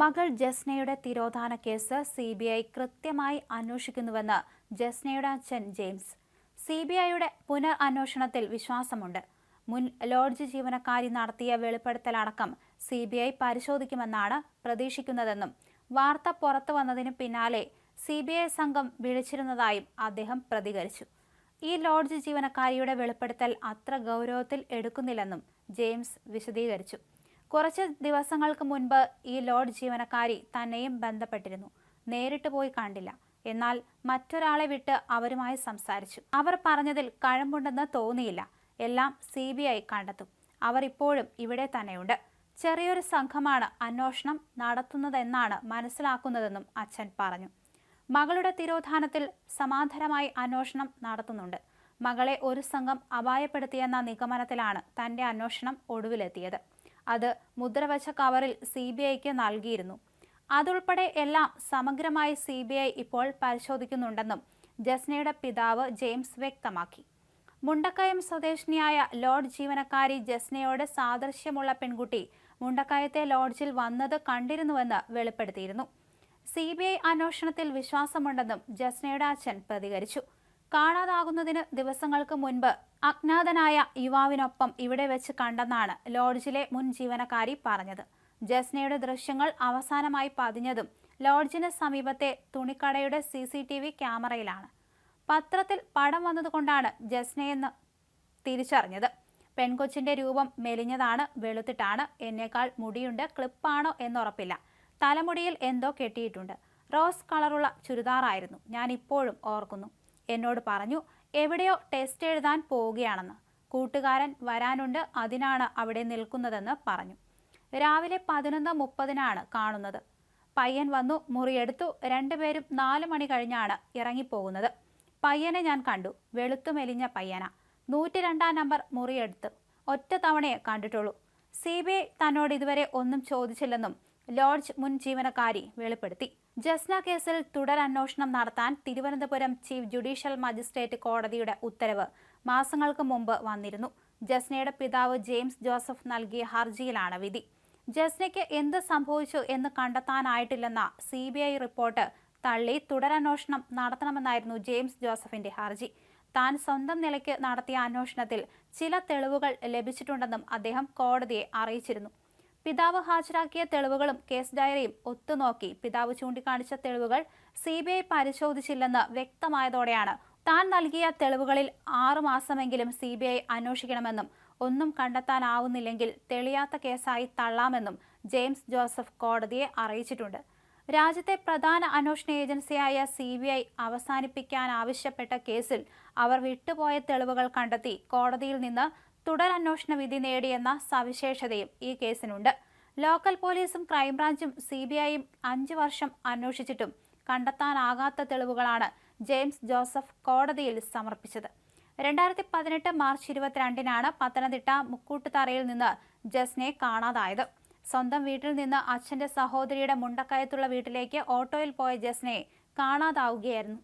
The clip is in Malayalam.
മകൾ ജസ്നയുടെ തിരോധാന കേസ് സി ബി ഐ കൃത്യമായി അന്വേഷിക്കുന്നുവെന്ന് ജസ്നയുടെ അച്ഛൻ ജെയിംസ്. സി ബി ഐയുടെ പുനർ അന്വേഷണത്തിൽ വിശ്വാസമുണ്ട്. മുൻ ലോഡ്ജ് ജീവനക്കാരി നടത്തിയ വെളിപ്പെടുത്തലടക്കം സി ബി ഐ പരിശോധിക്കുമെന്നാണ് പ്രതീക്ഷിക്കുന്നതെന്നും വാർത്ത പുറത്തു വന്നതിന് പിന്നാലെ സി ബി ഐ സംഘം വിളിച്ചിരുന്നതായും അദ്ദേഹം പ്രതികരിച്ചു. ഈ ലോഡ്ജ് ജീവനക്കാരിയുടെ വെളിപ്പെടുത്തൽ അത്ര ഗൗരവത്തിൽ എടുക്കുന്നില്ലെന്നും ജെയിംസ് വിശദീകരിച്ചു. കുറച്ച് ദിവസങ്ങൾക്ക് മുൻപ് ഈ ലോഡ് ജീവനക്കാരി തന്നെയും ബന്ധപ്പെട്ടിരുന്നു. നേരിട്ട് പോയി കണ്ടില്ല. എന്നാൽ മറ്റൊരാളെ വിട്ട് അവരുമായി സംസാരിച്ചു. അവർ പറഞ്ഞതിൽ കഴമ്പുണ്ടെന്ന് തോന്നിയില്ല. എല്ലാം സി ബി ഐ കണ്ടെത്തും. അവർ ഇപ്പോഴും ഇവിടെ തന്നെയുണ്ട്. ചെറിയൊരു സംഘമാണ് അന്വേഷണം നടത്തുന്നതെന്നാണ് മനസ്സിലാക്കുന്നതെന്നും അച്ഛൻ പറഞ്ഞു. മകളുടെ തിരോധാനത്തിൽ സമാന്തരമായി അന്വേഷണം നടത്തുന്നുണ്ട്. മകളെ ഒരു സംഘം അപായപ്പെടുത്തിയെന്ന നിഗമനത്തിലാണ് തന്റെ അന്വേഷണം ഒടുവിലെത്തിയത്. അത് മുദ്രവച്ച കവറിൽ സി ബി ഐക്ക് നൽകിയിരുന്നു. അതുൾപ്പെടെ എല്ലാം സമഗ്രമായി സി ബി ഐ ഇപ്പോൾ പരിശോധിക്കുന്നുണ്ടെന്നും ജസ്നയുടെ പിതാവ് ജെയിംസ് വ്യക്തമാക്കി. മുണ്ടക്കയം സ്വദേശിനിയായ ലോഡ്ജ് ജീവനക്കാരി ജസ്നയോട് സാദൃശ്യമുള്ള പെൺകുട്ടി മുണ്ടക്കയത്തെ ലോഡ്ജിൽ വന്നത് കണ്ടിരുന്നുവെന്ന് വെളിപ്പെടുത്തിയിരുന്നു. സി ബി ഐ അന്വേഷണത്തിൽ വിശ്വാസമുണ്ടെന്നും ജസ്നയുടെ അച്ഛൻ പ്രതികരിച്ചു. കാണാതാകുന്നതിന് ദിവസങ്ങൾക്ക് മുൻപ് അജ്ഞാതനായ യുവാവിനൊപ്പം ഇവിടെ വെച്ച് കണ്ടെന്നാണ് ലോഡ്ജിലെ മുൻ ജീവനക്കാരി പറഞ്ഞത്. ജസ്നയുടെ ദൃശ്യങ്ങൾ അവസാനമായി പതിഞ്ഞതും ലോഡ്ജിന് സമീപത്തെ തുണിക്കടയുടെ സി സി ടി വി ക്യാമറയിലാണ്. പത്രത്തിൽ പടം വന്നതുകൊണ്ടാണ് ജസ്നയെന്ന് തിരിച്ചറിഞ്ഞത്. പെൺകൊച്ചിന്റെ രൂപം മെലിഞ്ഞതാണ് വെളുത്തിട്ടാണ് എന്നേക്കാൾ മുടിയുണ്ട് ക്ലിപ്പാണോ എന്നുറപ്പില്ല. തലമുടിയിൽ എന്തോ കെട്ടിയിട്ടുണ്ട്. റോസ് കളറുള്ള ചുരിദാറായിരുന്നു. ഞാൻ ഇപ്പോഴും ഓർക്കുന്നു. എന്നോട് പറഞ്ഞു എവിടെയോ ടെസ്റ്റ് എഴുതാൻ പോവുകയാണെന്ന്. കൂട്ടുകാരൻ വരാനുണ്ട് അതിനാണ് അവിടെ നിൽക്കുന്നതെന്ന് പറഞ്ഞു. രാവിലെ പതിനൊന്ന് മുപ്പതിനാണ് കാണുന്നത്. പയ്യൻ വന്നു മുറിയെടുത്തു രണ്ടുപേരും നാല് മണി കഴിഞ്ഞാണ് ഇറങ്ങിപ്പോകുന്നത്. പയ്യനെ ഞാൻ കണ്ടു വെളുത്തു മെലിഞ്ഞ പയ്യന. നൂറ്റി രണ്ടാം നമ്പർ മുറിയെടുത്ത് ഒറ്റ തവണയെ കണ്ടിട്ടുള്ളൂ. സി ബി ഐ തന്നോട് ഇതുവരെ ഒന്നും ചോദിച്ചില്ലെന്നും ലോഡ്ജ് മുൻ ജീവനക്കാരി വെളിപ്പെടുത്തി. ജസ്ന കേസിൽ തുടരന്വേഷണം നടത്താൻ തിരുവനന്തപുരം ചീഫ് ജുഡീഷ്യൽ മജിസ്ട്രേറ്റ് കോടതിയുടെ ഉത്തരവ് മാസങ്ങൾക്ക് മുമ്പ് വന്നിരുന്നു. ജസ്നയുടെ പിതാവ് ജെയിംസ് ജോസഫ് നൽകിയ ഹർജിയിലാണ് വിധി. ജസ്നയ്ക്ക് എന്ത് സംഭവിച്ചു എന്ന് കണ്ടെത്താനായിട്ടില്ലെന്ന സി റിപ്പോർട്ട് തള്ളി തുടരന്വേഷണം നടത്തണമെന്നായിരുന്നു ജെയിംസ് ജോസഫിന്റെ ഹർജി. താൻ സ്വന്തം നിലയ്ക്ക് നടത്തിയ അന്വേഷണത്തിൽ ചില തെളിവുകൾ ലഭിച്ചിട്ടുണ്ടെന്നും അദ്ദേഹം കോടതിയെ അറിയിച്ചിരുന്നു. പിതാവ് ഹാജരാക്കിയ തെളിവുകളും കേസ് ഡയറിയും ഒത്തുനോക്കി. പിതാവ് ചൂണ്ടിക്കാണിച്ച തെളിവുകൾ സി ബി ഐ പരിശോധിച്ചില്ലെന്ന് വ്യക്തമായതോടെയാണ്. താൻ നൽകിയ തെളിവുകളിൽ ആറുമാസമെങ്കിലും സി ബി ഐ അന്വേഷിക്കണമെന്നും ഒന്നും കണ്ടെത്താനാവുന്നില്ലെങ്കിൽ തെളിയാത്ത കേസായി തള്ളാമെന്നും ജെയിംസ് ജോസഫ് കോടതിയെ അറിയിച്ചിട്ടുണ്ട്. രാജ്യത്തെ പ്രധാന അന്വേഷണ ഏജൻസിയായ സി ബി ഐ അവസാനിപ്പിക്കാനാവശ്യപ്പെട്ട കേസിൽ അവർ വിട്ടുപോയ തെളിവുകൾ കണ്ടെത്തി കോടതിയിൽ നിന്ന് തുടരന്വേഷണ വിധി നേടിയെന്ന സവിശേഷതയും ഈ കേസിനുണ്ട്. ലോക്കൽ പോലീസും ക്രൈംബ്രാഞ്ചും സി ബി ഐയും അഞ്ചു വർഷം അന്വേഷിച്ചിട്ടും കണ്ടെത്താനാകാത്ത തെളിവുകളാണ് ജെയിംസ് ജോസഫ് കോടതിയിൽ സമർപ്പിച്ചത്. രണ്ടായിരത്തി പതിനെട്ട് മാർച്ച് ഇരുപത്തിരണ്ടിനാണ് പത്തനംതിട്ട മുക്കൂട്ടുതറയിൽ നിന്ന് ജസ്നെ കാണാതായത്. സ്വന്തം വീട്ടിൽ നിന്ന് അച്ഛന്റെ സഹോദരിയുടെ മുണ്ടക്കയത്തുള്ള വീട്ടിലേക്ക് ഓട്ടോയിൽ പോയ ജസ്നെ കാണാതാവുകയായിരുന്നു.